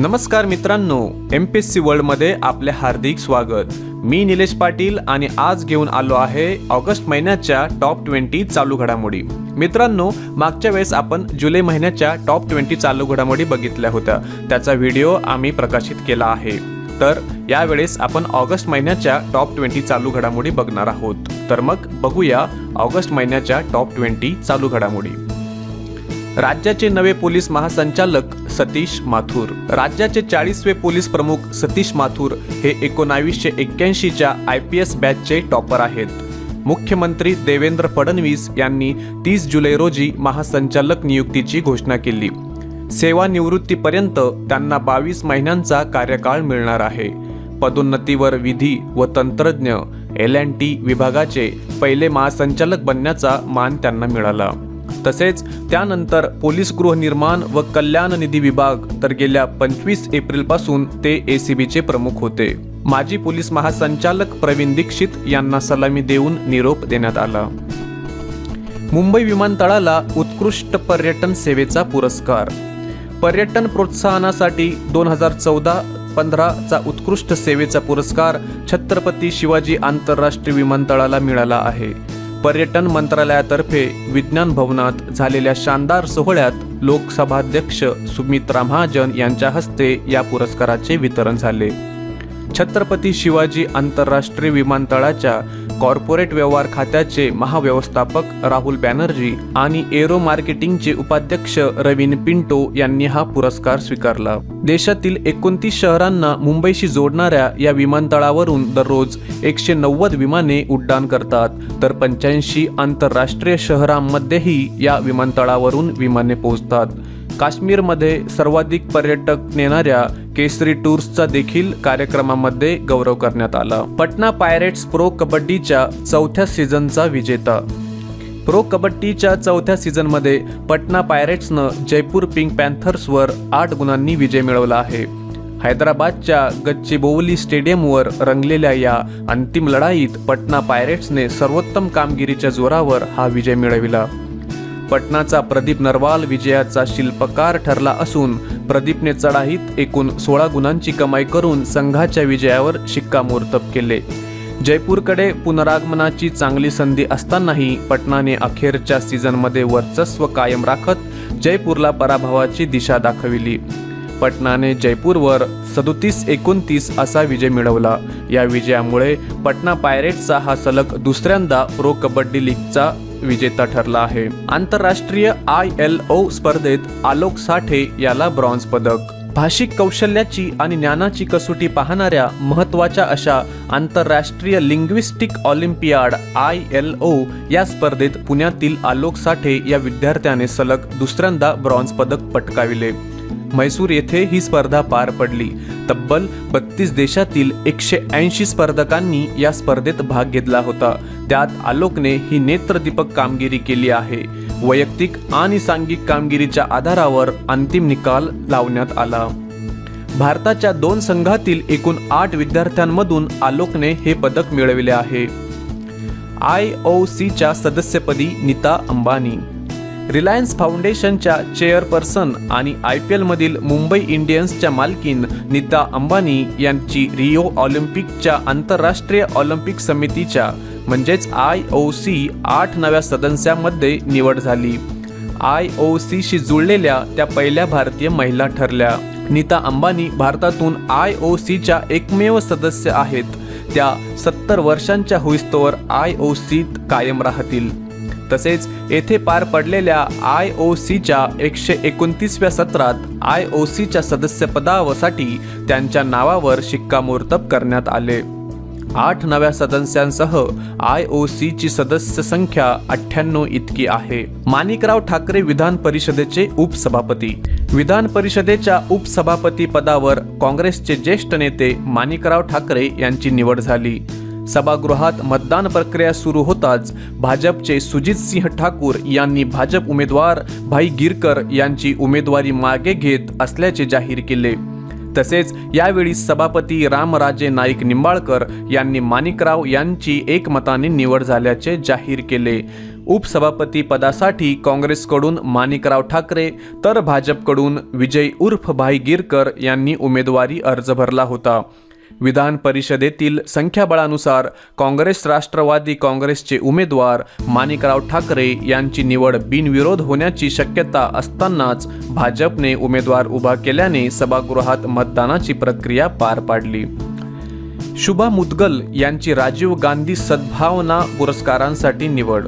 नमस्कार मित्रांनो M P S C वर्ल्डमध्ये आपले हार्दिक स्वागत. मी निलेश पाटील आणि आज घेऊन आलो आहे ऑगस्ट महिन्याच्या टॉप ट्वेंटी चालू घडामोडी. मित्रांनो मागच्या वेळेस आपण जुलै महिन्याच्या टॉप ट्वेंटी चालू घडामोडी बघितल्या होत्या. त्याचा व्हिडिओ आम्ही प्रकाशित केला आहे. तर यावेळेस आपण ऑगस्ट महिन्याच्या टॉप ट्वेंटी चालू घडामोडी बघणार आहोत. तर मग बघूया ऑगस्ट महिन्याच्या टॉप ट्वेंटी चालू घडामोडी. राज्याचे नवे पोलीस महासंचालक सतीश माथुर. राज्याचे चाळीसवे पोलीस प्रमुख सतीश माथुर हे एकोणावीसशे एक्क्याऐंशीच्या आय पी एस बॅचचे टॉपर आहेत. मुख्यमंत्री देवेंद्र फडणवीस यांनी तीस जुलै रोजी महासंचालक नियुक्तीची घोषणा केली. सेवानिवृत्तीपर्यंत त्यांना बावीस महिन्यांचा कार्यकाळ मिळणार आहे. पदोन्नतीवर विधी व तंत्रज्ञ एल अँड टी विभागाचे पहिले महासंचालक बनण्याचा मान त्यांना मिळाला. तसेच त्यानंतर पोलीस गृहनिर्माण व कल्याण निधी विभाग तर गेल्या पंचवीस एप्रिलपासून ते एसीबीचे प्रमुख होते. माजी पोलीस महासंचालक प्रवीण दीक्षित यांना सलामी देऊन निरोप देण्यात आला. मुंबई विमानतळाला उत्कृष्ट पर्यटन सेवेचा पुरस्कार. पर्यटन प्रोत्साहनासाठी दोन हजार चौदा पंधराचा उत्कृष्ट सेवेचा पुरस्कार छत्रपती शिवाजी आंतरराष्ट्रीय विमानतळाला मिळाला आहे. पर्यटन मंत्रालयातर्फे विज्ञान भवनात झालेल्या शानदार सोहळ्यात लोकसभाध्यक्ष सुमित्रा महाजन यांच्या हस्ते या पुरस्काराचे वितरण झाले. छत्रपती शिवाजी आंतरराष्ट्रीय विमानतळाच्या कॉर्पोरेट व्यवहार खात्याचे महाव्यवस्थापक राहुल बॅनर्जी आणि एरो मार्केटिंगचे उपाध्यक्ष रवीन पिंटो यांनी हा पुरस्कार स्वीकारला. देशातील एकोणतीस शहरांना मुंबईशी जोडणाऱ्या या विमानतळावरून दररोज एकशे नव्वद विमाने उड्डाण करतात. तर पंच्याऐंशी आंतरराष्ट्रीय शहरांमध्येही या विमानतळावरून विमाने पोहोचतात. काश्मीरमध्ये सर्वाधिक पर्यटक नेणाऱ्या केसरी टूर्सचा देखील कार्यक्रमामध्ये गौरव करण्यात आला. पटना पायरेट्स प्रो कबड्डीच्या चौथ्या सीझनचा विजेता. प्रो कबड्डीच्या चौथ्या सीझनमध्ये पटना पायरेट्सनं जयपूर पिंक पॅन्थर्सवर आठ गुणांनी विजय मिळवला आहे. हैदराबादच्या गच्चीबोवली स्टेडियमवर रंगलेल्या या अंतिम लढाईत पटना पायरेट्सने सर्वोत्तम कामगिरीच्या जोरावर हा विजय मिळविला. पटनाचा प्रदीप नरवाल विजयाचा शिल्पकार ठरला असून प्रदीपने चढाईत एकूण सोळा गुणांची कमाई करून संघाच्या विजयावर शिक्कामोर्तब केले. जयपूरकडे पुनरागमनाची चांगली संधी असतानाही पटनाने अखेरच्या सीझनमध्ये वर्चस्व कायम राखत जयपूरला पराभवाची दिशा दाखविली. पटनाने जयपूरवर सदोतीस एकोणतीस असा विजय मिळवला. या विजयामुळे पटना पायरेट्सचा हा सलग दुसऱ्यांदा प्रो कबड्डी लीगचा विजेता ठरला आहे. आंतरराष्ट्रीय आय एल ओ स्पर्धेत आलोक साठे याला ब्रॉन्झ पदक. भाषिक कौशल्याची आणि ज्ञानाची कसोटी पाहणाऱ्या महत्त्वाच्या अशा आंतरराष्ट्रीय linguistic olympiad I L O या स्पर्धेत पुण्यातील आलोक साठे या विद्यार्थ्याने सलग दुसऱ्यांदा ब्रॉन्झ पदक पटकाविले. म्हैसूर येथे ही स्पर्धा पार पडली. तब्बल बत्तीस देशातील एकशे ऐंशी स्पर्धकांनी या स्पर्धेत भाग घेतला होता. त्यात आलोकने ही नेत्रदीपक कामगिरी केली आहे. वैयक्तिक आणि सांघिक कामगिरीच्या आधारावर अंतिम निकाल लावण्यात आला. भारताच्या दोन संघातील एकूण आठ विद्यार्थ्यांमधून आलोकने हे पदक मिळविले आहे. आय ओ सीच्या सदस्यपदी नीता अंबानी. रिलायन्स फाउंडेशनच्या चेअरपर्सन आणि आय पी एलमधील मुंबई इंडियन्सच्या मालकीन नीता अंबानी यांची रिओ ऑलिम्पिकच्या आंतरराष्ट्रीय ऑलिम्पिक समितीच्या म्हणजेच आय ओ सी आठ नव्या सदस्यांमध्ये निवड झाली. आय ओ सीशी जुळलेल्या त्या पहिल्या भारतीय महिला ठरल्या. नीता अंबानी भारतातून आय ओ सीच्या एकमेव सदस्य आहेत. त्या सत्तर वर्षांच्या होईस्तोवर आय ओ सीत कायम राहतील. तसेच येथे पार पडलेल्या आय ओ सीच्या एकशे एकोणतीसव्या सत्रात आय ओ सीच्या सदस्यपदासाठी त्यांच्या नावावर शिक्कामोर्तब करण्यात आले. आठ नव्या सदस्यांसह आय ओ सीची सदस्य संख्या अठ्ठ्याण्णव इतकी आहे. माणिकराव ठाकरे विधान परिषदेचे उपसभापती. विधान परिषदेच्या उपसभापती पदावर काँग्रेसचे ज्येष्ठ नेते माणिकराव ठाकरे यांची निवड झाली. सभागृहात मतदान प्रक्रिया सुरू होताच भाजपचे सुजित सिंह ठाकूर यांनी भाजप उमेदवार भाई गिरकर यांची उमेदवारी मागे घेत असल्याचे जाहीर केले. तसेच यावेळी सभापती रामराजे नाईक निंबाळकर यांनी माणिकराव यांची एकमताने निवड झाल्याचे जाहीर केले. उपसभापती पदासाठी काँग्रेसकडून माणिकराव ठाकरे तर भाजपकडून विजय उर्फ भाई गिरकर यांनी उमेदवारी अर्ज भरला होता. विधान परिषदेतील संख्याबळानुसार काँग्रेस राष्ट्रवादी काँग्रेसचे उमेदवार माणिकराव ठाकरे यांची निवड बिनविरोध होण्याची शक्यता असतानाच भाजपने उमेदवार उभा केल्याने सभागृहात मतदानाची प्रक्रिया पार पाडली. शुभा मुदगल यांची राजीव गांधी सद्भावना पुरस्कारांसाठी निवड.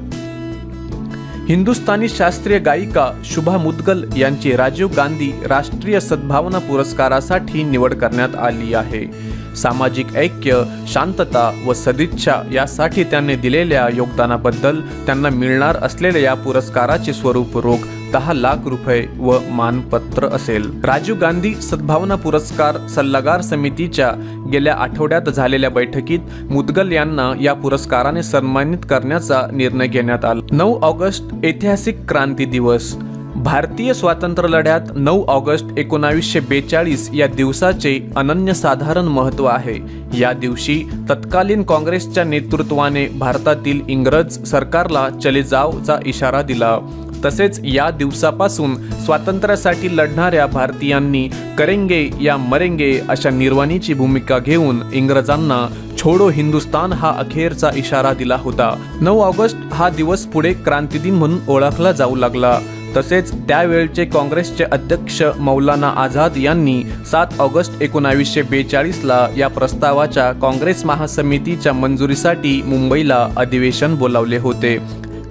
हिंदुस्थानी शास्त्रीय गायिका शुभा मुदगल यांची राजीव गांधी राष्ट्रीय सद्भावना पुरस्कारासाठी निवड करण्यात आली आहे. सामाजिक ऐक्य शांतता व सदिच्छा यासाठी त्यांनी दिलेल्या योगदानाबद्दल त्यांना मिळणार असलेल्या या पुरस्काराचे स्वरूप रोख दहा लाख रुपये व मानपत्र असेल. राजीव गांधी सद्भावना पुरस्कार सल्लागार समितीच्या गेल्या आठवड्यात झालेल्या बैठकीत मुदगल यांना या पुरस्काराने सन्मानित करण्याचा निर्णय घेण्यात आला. नऊ ऑगस्ट ऐतिहासिक क्रांती दिवस. भारतीय स्वातंत्र्य लढ्यात नऊ ऑगस्ट एकोणावीसशे बेचाळीस या दिवसाचे अनन्यसाधारण महत्त्व आहे. या दिवशी तत्कालीन काँग्रेसच्या नेतृत्वाने भारतातील इंग्रज सरकारला चले जावचा इशारा दिला. तसेच या दिवसापासून स्वातंत्र्यासाठी लढणाऱ्या भारतीयांनी करेंगे या मरेंगे अशा निर्वाणीची भूमिका घेऊन इंग्रजांना छोडो हिंदुस्तान हा अखेरचा इशारा दिला होता. नऊ ऑगस्ट हा दिवस पुढे क्रांतिदिन म्हणून ओळखला जाऊ लागला. तसेच त्यावेळचे काँग्रेसचे अध्यक्ष मौलाना आझाद यांनी सात ऑगस्ट एकोणावीसशे बेचाळीसला या प्रस्तावाच्या काँग्रेस महासमितीच्या मंजुरीसाठी मुंबईला अधिवेशन बोलावले होते.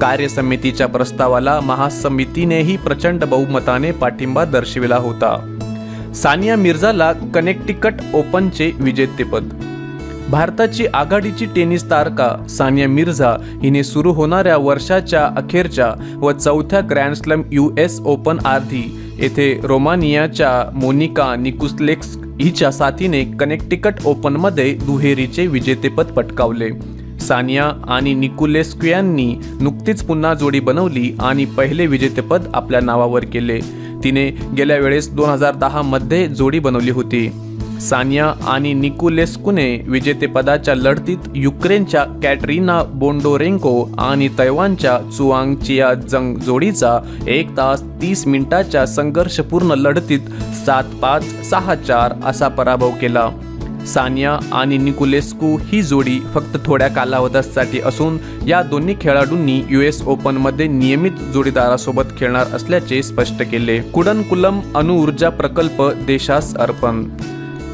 कार्यसमितीच्या प्रस्तावाला महासमितीनेही प्रचंड बहुमताने पाठिंबा दर्शविला होता. सानिया मिर्झाला कनेक्टिकट ओपनचे विजेतेपद भारताची आघाडीची टेनिस तारका सानिया मिर्झा हिने सुरू होणाऱ्या वर्षाच्या अखेरच्या व चौथ्या ग्रँडस्लॅम यू एस ओपन आधी येथे रोमानियाच्या मोनिका निकुसलेक्स हिच्या साथीने कनेक्टिकट ओपनमध्ये दुहेरीचे विजेतेपद पटकावले. सानिया आणि निकुलेस्कू यांनी नुकतीच पुन्हा जोडी बनवली आणि पहिले विजेतेपद आपल्या नावावर केले. तिने गेल्या वेळेस दोन हजार दहामध्ये जोडी बनवली होती. सानिया आणि निकुलेस्कुने विजेतेपदाच्या लढतीत युक्रेनच्या कॅटरीना बोंडोरेंको आणि तैवानच्या चुआंग चिया जंग जोडीचा एक तास तीस मिनिटाच्या संघर्षपूर्ण लढतीत सात पाच सहा चार असा पराभव केला. सानिया आणि निकुलेस्कू ही जोडी फक्त थोड्या कालावधीसाठी असून या दोन्ही खेळाडूंनी यू एस ओपनमध्ये नियमित जोडीदारासोबत खेळणार असल्याचे स्पष्ट केले. कुडनकुलम अणुऊर्जा प्रकल्प देशास अर्पण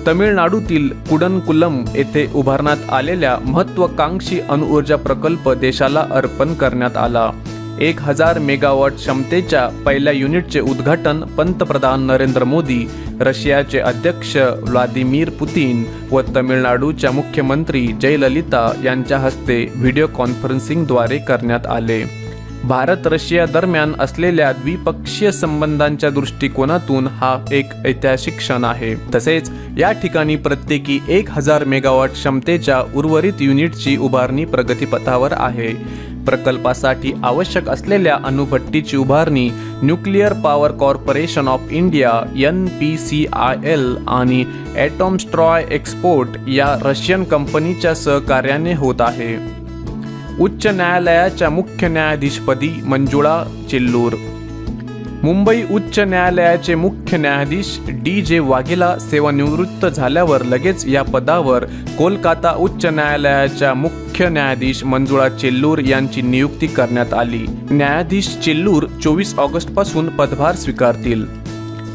तमिळनाडूतील कुडनकुलम येथे उभारण्यात आलेल्या महत्वाकांक्षी अणुऊर्जा प्रकल्प देशाला अर्पण करण्यात आला. एक हजार मेगावॉट क्षमतेच्या पहिल्या युनिटचे उद्घाटन पंतप्रधान नरेंद्र मोदी रशियाचे अध्यक्ष व्लादिमीर पुतीन व तमिळनाडूच्या मुख्यमंत्री जयललिता यांच्या हस्ते व्हिडिओ कॉन्फरन्सिंगद्वारे करण्यात आले. भारत रशिया दरम्यान असलेल्या द्विपक्षीय संबंधांच्या दृष्टिकोनातून हा एक ऐतिहासिक क्षण आहे. तसेच या ठिकाणी प्रत्येकी एक हजार मेगावॉट क्षमतेच्या उर्वरित युनिटची उभारणी प्रगतीपथावर आहे. प्रकल्पासाठी आवश्यक असलेल्या अणुभट्टीची उभारणी nuclear power corporation of India N P C I L आणि ॲटॉम स्ट्रॉय एक्सपोर्ट या रशियन कंपनीच्या सहकार्याने होत आहे. उच्च न्यायालयाच्या मुख्य न्यायाधीशपदी मंजुळा चेल्लूर. मुंबई उच्च न्यायालयाचे मुख्य न्यायाधीश डी जे वाघेला सेवानिवृत्त झाल्यावर लगेच या पदावर कोलकाता उच्च न्यायालयाच्या मुख्य न्यायाधीश मंजुळा चेल्लूर यांची नियुक्ती करण्यात आली. न्यायाधीश चेल्लूर चोवीस ऑगस्टपासून पदभार स्वीकारतील.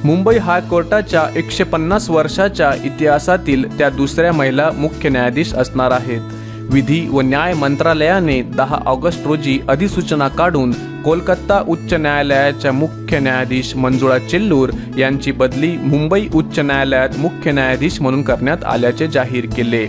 मुंबई हायकोर्टाच्या एकशे पन्नास वर्षाच्या इतिहासातील त्या दुसऱ्या महिला मुख्य न्यायाधीश असणार आहेत. विधी व न्याय मंत्रालयाने दहा ऑगस्ट रोजी अधिसूचना काढून कोलकाता उच्च न्यायालयाच्या मुख्य न्यायाधीश मंजुळा चेल्लूर यांची बदली मुंबई उच्च न्यायालयात मुख्य न्यायाधीश म्हणून करण्यात आल्याचे जाहीर केले.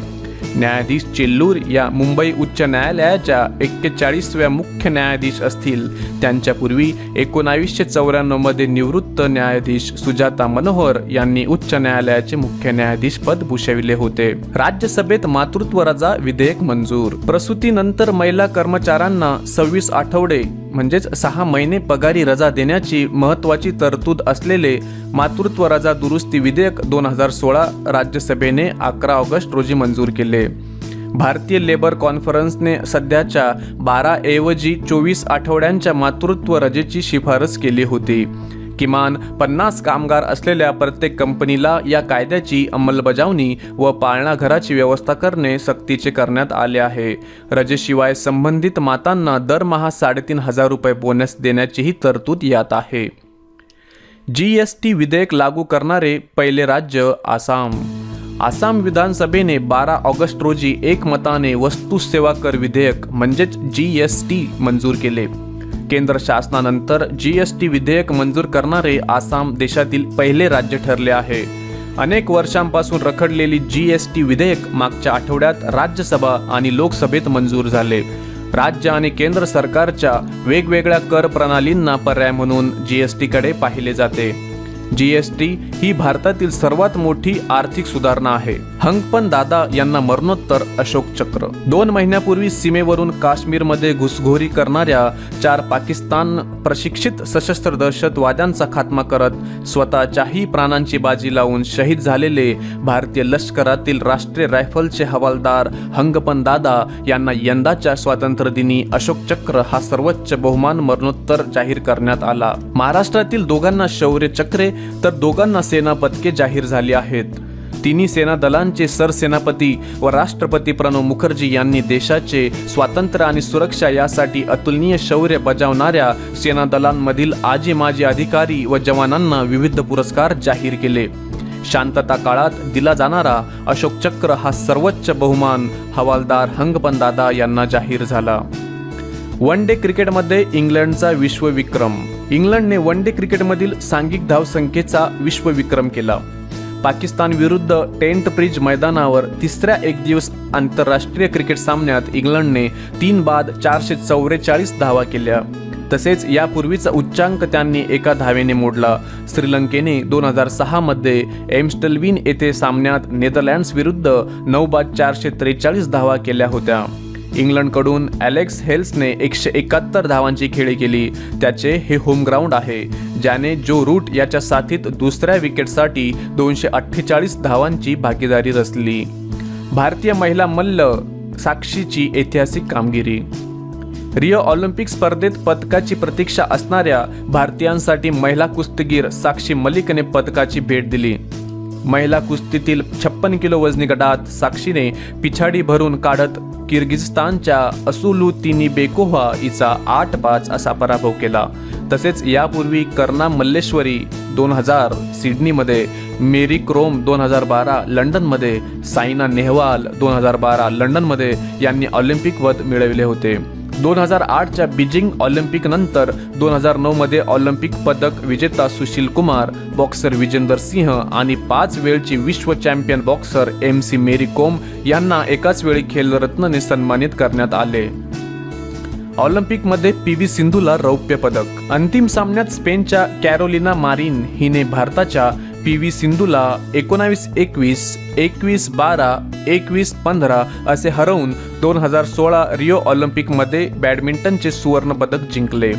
न्यायाधीश चेल्लूर या मुंबई उच्च न्यायालयाच्या एक्केचाळीसव्या मुख्य न्यायाधीश असतील. त्यांच्यापूर्वी एकोणावीसशे चौऱ्याण्णवमध्ये निवृत्त न्यायाधीश सुजाता मनोहर यांनी उच्च न्यायालयाचे मुख्य न्यायाधीश पद भूषविले होते. राज्यसभेत मातृत्व रजा विधेयक मंजूर. प्रसूतीनंतर महिला कर्मचाऱ्यांना सव्वीस आठवडे म्हणजेच सहा महिने पगारी रजा देण्याची महत्वाची तरतूद असलेले मातृत्व रजा दुरुस्ती विधेयक दोन हजार सोळा राज्यसभेने अकरा ऑगस्ट रोजी मंजूर केले. भारतीय लेबर कॉन्फरन्सने सध्याच्या बारा ऐवजी चोवीस आठवड्यांच्या मातृत्व रजेची शिफारस केली होती. किमान पन्नास कामगार असलेल्या प्रत्येक कंपनीला या कायद्याची अंमलबजावणी व पाळणाघराची व्यवस्था करणे सक्तीचे करण्यात आले आहे. रजेशिवाय संबंधित मातांना दरमहा साडेतीन हजार रुपये बोनस देण्याचीही तरतूद यात आहे. जी एस टी विधेयक लागू करणारे पहिले राज्य आसाम. आसाम विधानसभेने बारा ऑगस्ट रोजी एकमताने वस्तू सेवा कर विधेयक म्हणजेच जी एस टी मंजूर केले. केंद्र शासनानंतर जी एस टी विधेयक मंजूर करणारे आसाम देशातील पहिले राज्य ठरले आहे. अनेक वर्षांपासून रखडलेली जी एस टी विधेयक मागच्या आठवड्यात राज्यसभा आणि लोकसभेत मंजूर झाले. राज्य आणि केंद्र सरकारच्या वेगवेगळ्या कर प्रणालींना पर्याय म्हणून जी एस टीकडे पाहिले जाते. जी एस टी ही भारतातील सर्वात मोठी आर्थिक सुधारणा आहे. हंगपन दादा यांना मरणोत्तर अशोक चक्र. दोन महिन्यापूर्वी सीमेवरून काश्मीरमध्ये घुसघोरी करणाऱ्या चार पाकिस्तान प्रशिक्षित सशस्त्र दहशतवाद्यांचा खात्मा करत स्वतःच्याही प्राणांची बाजी लावून शहीद झालेले भारतीय लष्करातील राष्ट्रीय रायफलचे हवालदार हंगपन दादा यांना यंदाच्या स्वातंत्र्यदिनी अशोक चक्र हा सर्वोच्च बहुमान मरणोत्तर जाहीर करण्यात आला. महाराष्ट्रातील दोघांना शौर्य चक्रे तर दोघांना सेनापदके जाहीर झाली आहेत. तिन्ही सेना दलांचे सरसेनापती व राष्ट्रपती प्रणव मुखर्जी यांनी देशाचे स्वातंत्र्य आणि सुरक्षा यासाठी अतुलनीय शौर्य बजावणाऱ्या सेना दलांमधील आजी माजी अधिकारी व जवानांना विविध पुरस्कार जाहीर केले. शांतता काळात दिला जाणारा अशोक चक्र हा सर्वोच्च बहुमान हवालदार हंगपनदादा यांना जाहीर झाला. वन डे क्रिकेटमध्ये इंग्लंडचा विश्वविक्रम इंग्लंडने वन डे क्रिकेटमधील सांघिक धावसंख्येचा विश्वविक्रम केला. पाकिस्तान विरुद्ध टेंट ब्रिज मैदानावर तिसऱ्या एकदिवस आंतरराष्ट्रीय क्रिकेट सामन्यात इंग्लंडने तीन बाद चारशे चौवेचाळीस धावा केल्या. तसेच यापूर्वीचा उच्चांक त्यांनी एका धावेने मोडला. श्रीलंकेने दोन हजार सहामध्ये एम्स्टलविन येथे सामन्यात नेदरलँड्स विरुद्ध नऊ बाद चारशे त्रेचाळीस धावा केल्या होत्या. इंग्लंडकडून ॲलेक्स हेल्सने एकशे एकाहत्तर धावांची खेळी केली. त्याचे हे होमग्राऊंड आहे ज्याने जो रूट याच्या साथीत दुसऱ्या विकेटसाठी दोनशे अठ्ठेचाळीस धावांची भागीदारी रचली. भारतीय महिला मल्ल साक्षीची ऐतिहासिक कामगिरी. रिओ ऑलिम्पिक स्पर्धेत पदकाची प्रतीक्षा असणाऱ्या भारतीयांसाठी महिला कुस्तीगीर साक्षी मलिकने पदकाची भेट दिली. महिला कुस्तीतील छप्पन किलो वजनी गटात साक्षीने पिछाडी भरून काढत किर्गिझस्तानच्या असुलुतिनी बेकोहा हिचा आठ पाच असा पराभव केला. तसेच यापूर्वी कर्णा मल्लेश्वरी दोन हजार सिडनीमध्ये मेरी क्रोम दोन हजार बारा लंडनमध्ये सायना नेहवाल दोन हजार बारा लंडनमध्ये यांनी ऑलिम्पिक पद मिळविले होते. दोन हजार आठच्या बीजिंग ऑलिम्पिक नंतर दोन हजार नऊमध्ये ऑलिम्पिक पदक विजेता सुशील कुमार बॉक्सर विजेंदर सिंह आणि पाच वेळची विश्व champion boxer M C Mary Kom यांना एकाच वेळी खेलरत्नने सन्मानित करण्यात आले. ऑलिम्पिकमध्ये पी व्ही सिंधूला रौप्य पदक. अंतिम सामन्यात स्पेनच्या कॅरोलिना मारिन हिने भारताच्या पी व्ही सिंधूला एकोणावीस एकवीस एकवीस बारा एकवीस पंधरा असे हरवून दोन हजार सोळा रिओ ऑलिम्पिकमध्ये बॅडमिंटनचे सुवर्णपदक जिंकले.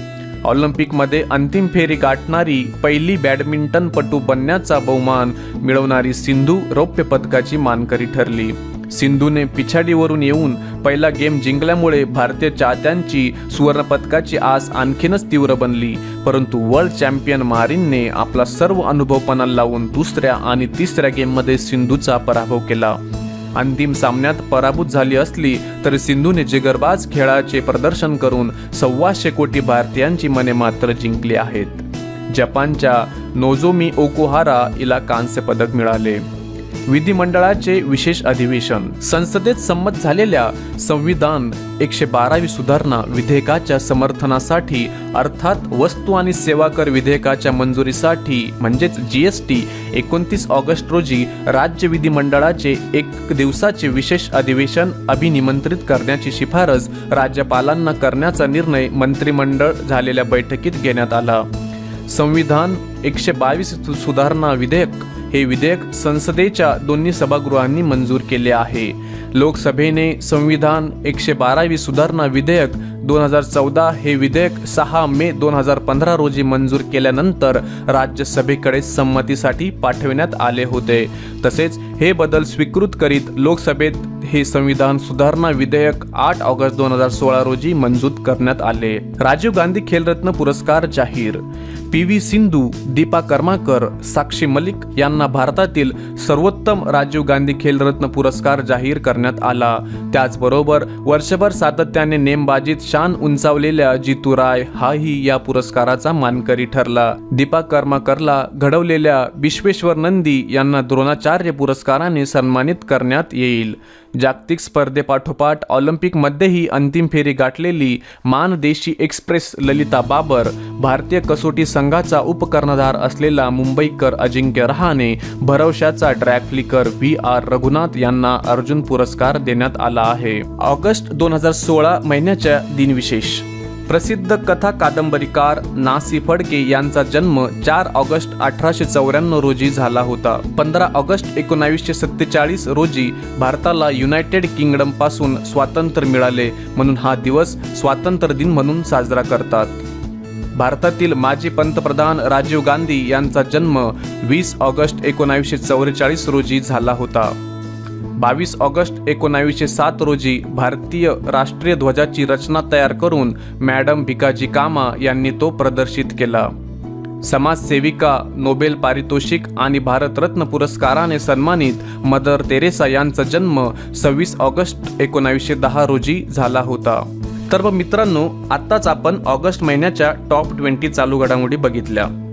ऑलिम्पिकमध्ये अंतिम फेरी गाठणारी पहिली बॅडमिंटनपटू बनण्याचा बहुमान मिळवणारी सिंधू रौप्य पदकाची मानकरी ठरली. सिंधूने पिछाडीवरून येऊन पहिला गेम जिंकल्यामुळे भारतीय चाहत्यांची सुवर्णपदकाची आस आणखीनच तीव्र बनली. परंतु वर्ल्ड चॅम्पियन मारिनने आपला सर्व अनुभवपणा लावून दुसऱ्या आणि तिसऱ्या गेममध्ये सिंधूचा पराभव केला. अंतिम सामन्यात पराभूत झाली असली तरी सिंधूने जिगरबाज खेळाचे प्रदर्शन करून सव्वाशे कोटी भारतीयांची मने मात्र जिंकली आहेत. जपानच्या नोझोमी ओकोहारा हिला कांस्य पदक मिळाले. विधिमंडळाचे विशेष अधिवेशन. संसदेत संमत झालेल्या संविधान एकशे बारावी सुधारणा विधेयकाच्या समर्थनासाठी अर्थात वस्तू आणि सेवा कर विधेयकाच्या मंजुरीसाठी म्हणजेच जी एस टी एकोणतीस ऑगस्ट रोजी राज्य विधिमंडळाचे एक दिवसाचे विशेष अधिवेशन अभिनिमंत्रित करण्याची शिफारस राज्यपालांना करण्याचा निर्णय मंत्रिमंडळ झालेल्या बैठकीत घेण्यात आला. संविधान एकशे बावीस सुधारणा विधेयक हे विधेयक संसदेच्या दोन्ही सभागृहांनी मंजूर केले आहे. लोकसभेने संविधान एकशे बारावी सुधारणा विधेयक दोन हजार चौदा हे विधेयक सहा मे दोन हजार पंधरा रोजी मंजूर केल्यानंतर राज्यसभेकडे संमतीसाठी पाठविण्यात आले होते. तसेच हे बदल स्वीकृत करीत लोकसभेत हे संविधान सुधारणा विधेयक आठ ऑगस्ट दोन हजार सोळा रोजी मंजूर करण्यात आले. राजीव गांधी खेलरत्न पुरस्कार जाहीर. पी व्ही सिंधू दीपा कर्माकर साक्षी मलिक यांना भारतातील सर्वोत्तम राजीव गांधी खेलरत्न पुरस्कार जाहीर करण्यात आला. त्याचबरोबर वर्षभर सातत्याने नेमबाजीत शान उंचावलेल्या जितू राय हाही या पुरस्काराचा मानकरी ठरला. दीपा कर्माकरला घडवलेल्या विश्वेश्वर नंदी यांना द्रोणाचार्य पुरस्काराने सन्मानित करण्यात येईल. जागतिक स्पर्धेपाठोपाठ ऑलिम्पिकमध्येही अंतिम फेरी गाठलेली मानदेशी एक्सप्रेस ललिता बाबर भारतीय कसोटी संघाचा उपकर्णधार असलेला मुंबईकर Ajinkya Rahane भरवशाचा track flicker V R Raghunath यांना अर्जुन पुरस्कार देण्यात आला आहे. ऑगस्ट दोन हजार सोळा महिन्याच्या दिनविशेष. प्रसिद्ध कथा कादंबरीकार नासी फडके यांचा जन्म चार ऑगस्ट अठराशे चौऱ्याण्णव रोजी झाला होता. पंधरा ऑगस्ट एकोणावीसशे सत्तेचाळीस रोजी भारताला युनायटेड किंगडमपासून स्वातंत्र्य मिळाले म्हणून हा दिवस स्वातंत्र्य दिन म्हणून साजरा करतात. भारतातील माजी पंतप्रधान राजीव गांधी यांचा जन्म वीस ऑगस्ट एकोणावीसशे चौवेचाळीस रोजी झाला होता. बावीस ऑगस्ट एकोणावीसशे सात रोजी भारतीय राष्ट्रीय ध्वजाची रचना तयार करून मॅडम भिकाजी कामा यांनी तो प्रदर्शित केला. समाजसेविका नोबेल पारितोषिक आणि भारतरत्न पुरस्काराने सन्मानित मदर तेरेसा यांचा जन्म सव्वीस ऑगस्ट एकोणावीसशे दहा रोजी झाला होता. तर मग मित्रांनो आत्ताच आपण ऑगस्ट महिन्याच्या टॉप ट्वेंटी चालू घडामोडी बघितल्या.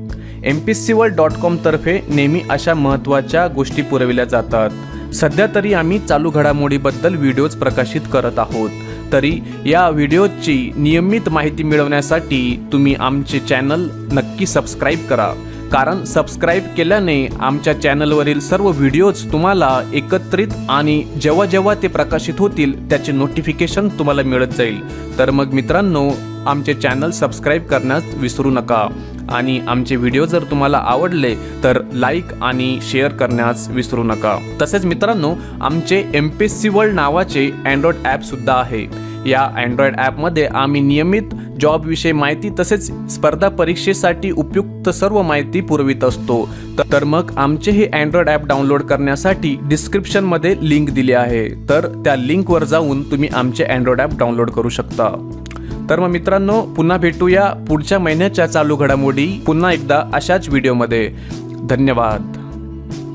M P C world dot कॉमतर्फे नेहमी अशा महत्त्वाच्या गोष्टी पुरविल्या जातात. सध्या तरी आम्ही चालू घडामोडीबद्दल व्हिडिओज प्रकाशित करत आहोत. तरी या व्हिडिओची नियमित माहिती मिळवण्यासाठी तुम्ही आमचे चॅनल नक्की सबस्क्राईब करा. कारण सबस्क्राईब केल्याने आमच्या चॅनलवरील सर्व व्हिडिओज तुम्हाला एकत्रित आणि जेव्हा जेव्हा ते प्रकाशित होतील त्याचे नोटिफिकेशन तुम्हाला मिळत जाईल. तर मग मित्रांनो आमचे चॅनल सबस्क्राईब करण्यास विसरू नका. आणि आमचे व्हिडिओ जर तुम्हाला आवडले तर लाईक आणि शेअर करण्यास विसरू नका. तसेच मित्रांनो आमचे एम पी सी वर्ल्ड नावाचे अँड्रॉइड ॲपसुद्धा आहे. या अँड्रॉइड ॲपमध्ये आम्ही नियमित जॉबविषयी माहिती तसेच स्पर्धा परीक्षेसाठी उपयुक्त सर्व माहिती पुरवित असतो. तर मग आमचे हे अँड्रॉइड ॲप डाउनलोड करण्यासाठी डिस्क्रिप्शनमध्ये लिंक दिली आहे. तर त्या लिंकवर जाऊन तुम्ही आमचे अँड्रॉइड ॲप डाउनलोड करू शकता. तर मग मित्रांनो पुन्हा भेटूया पुढच्या महिन्याच्या चालू घडामोडी पुन्हा एकदा अशाच व्हिडिओमध्ये धन्यवाद.